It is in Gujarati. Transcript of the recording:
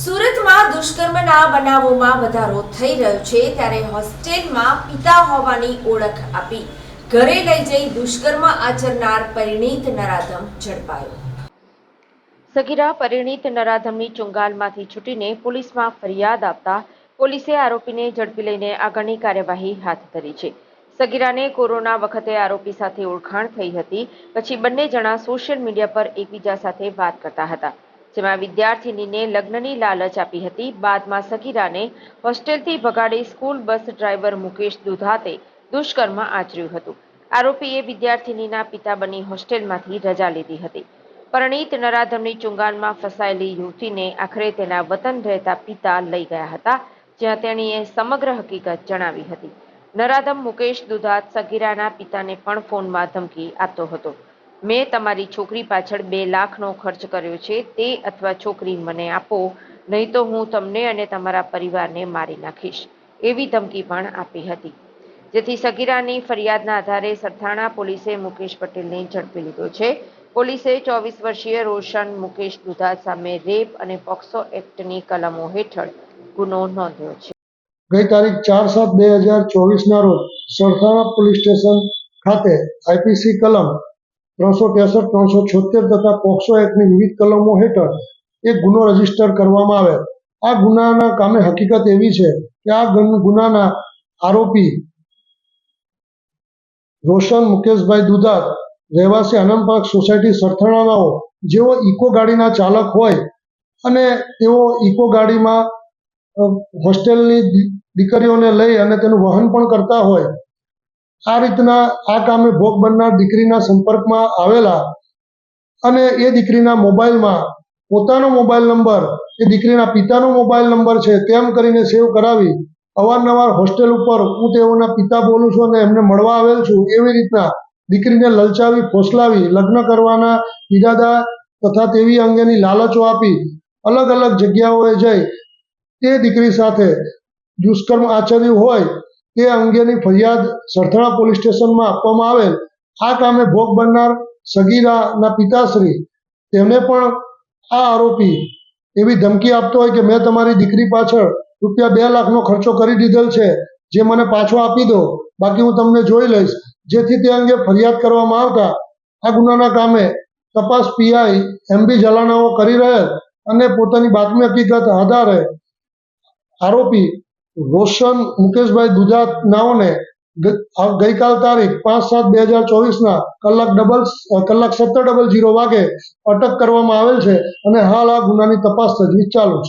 સુરતમાં દુષ્કર્મના બનાવોમાં વધારો થઈ રહ્યો છે ત્યારે હોસ્ટેલમાં પિતા હોવાની ઓળખ આપી. ઘરે લઈ જઈ દુષ્કર્મ આચરનાર પરિણીત નરાધમ ઝડપાયો. સગીરા પરિણીત નરાધમની ચુંગાલમાંથી છૂટીને પોલીસમાં ફરિયાદ આપતા પોલીસે આરોપીને ઝડપી લઈને આગળની કાર્યવાહી હાથ ધરી છે. સગીરાને કોરોના વખતે આરોપી સાથે ઓળખાણ થઈ હતી, પછી બંને જણા સોશિયલ મીડિયા પર એકબીજા સાથે વાત કરતા હતા. જેમાં વિદ્યાર્થિનીને લગ્નની લાલચ આપી હતી. બાદમાં સગીરાને હોસ્ટેલથી ભગાડી સ્કૂલ બસ ડ્રાઈવર મુકેશ દુધાતે દુષ્કર્મ આચર્યું હતું. આરોપીએ વિદ્યાર્થિનીના પિતા બની હોસ્ટેલમાંથી રજા લીધી હતી. પરણિત નરાધમની ચુંગાલમાં ફસાયેલી યુવતીને આખરે તેના વતન રહેતા પિતા લઈ ગયા હતા, જ્યાં તેણીએ સમગ્ર હકીકત જણાવી હતી. નરાધમ મુકેશ દુધાત સગીરાના પિતાને પણ ફોનમાં ધમકી આપતો હતો. મેં તમારી છોકરી પાછળ બે લાખનો ખર્ચ કર્યો છે, તે અથવા છોકરી મને આપો, નહીં તો હું તમને અને તમારા પરિવારને મારી નાખીશ, એવી ધમકી પણ આપી હતી. જેથી સગીરાની ફરિયાદના આધારે સરથાણા પોલીસે મુકેશ પટેલને ઝડપી લીધો છે. પોલીસે ચોવીસ વર્ષીય રોશન મુકેશ દુધા સામે રેપ અને પોક્સો એક્ટની કલમો હેઠળ ગુનો નોંધ્યો છે. ગઈ તારીખ ચાર સાત બે હજાર ચોવીસના રોજ સરથાણા પોલીસ સ્ટેશન ખાતે આઈપીસી કલમ ત્રણસો ત્રેસઠ, ત્રણસો છોતેર તથા પોક્સો એક્ટની વિવિધ કલમો હેઠળ એક ગુનો રજિસ્ટર કરવામાં આવે. આ ગુનાના કામે હકીકત એવી છે કે આ ગુનાના આરોપી રોશન મુકેશભાઈ દુધાર, રહેવાસી આનંદ સોસાયટી સરથાણાનાઓ, જેઓ ઇકો ગાડીના ચાલક હોય અને તેઓ ઇકો ગાડીમાં હોસ્ટેલની દીકરીઓને લઈ અને તેનું વહન પણ કરતા હોય. આ રીતના આ કામે ભોગ બનનાર દીકરીના સંપર્કમાં આવેલા અને એ દીકરીના મોબાઈલમાં પોતાનો મોબાઈલ નંબર, એ દીકરીના પિતાનો મોબાઈલ નંબર છે તેમ કરીને સેવ કરાવી અવારનવાર હોસ્ટેલ ઉપર હું તેઓના પિતા બોલું છું અને એમને મળવા આવેલ છું એવી રીતના દીકરીને લલચાવી, ફોસલાવી, લગ્ન કરવાના ઈરાદા તથા તેવી અંગેની લાલચો આપી અલગ અલગ જગ્યાઓએ જઈ તે દીકરી સાથે દુષ્કર્મ આચર્યું હોય તે અંગેની ફરિયાદ સરથાણા પોલીસ સ્ટેશનમાં આપવામાં આવેલ. આ કામે ભોગ બનનાર સગીરાના પિતાશ્રી, તેમને પણ આ આરોપી એવી ધમકી આપતો હોય કે મેં તમારી દીકરી પાછળ રૂપિયા બે લાખનો ખર્ચો કરી દીધેલ છે, જે મને પાછો આપી દો, બાકી હું તમને જોઈ લઈશ. જેથી તે અંગે ફરિયાદ કરવામાં આવતા આ ગુનાના કામે તપાસ પીઆઈ એમબી જલાનાઓ કરી રહેલ અને પોતાની બાતમી હકીકત આધારે આરોપી રોશન મુકેશભાઈ ગુજરાત નાઓને ગઈકાલ તારીખ પાંચ સાત બે હજાર ચોવીસના કલાક ડબલ કલાક સત્તર ડબલ જીરો વાગે અટક કરવામાં આવેલ છે અને હાલ આ ગુનાની તપાસ તજવીજ ચાલુ છે.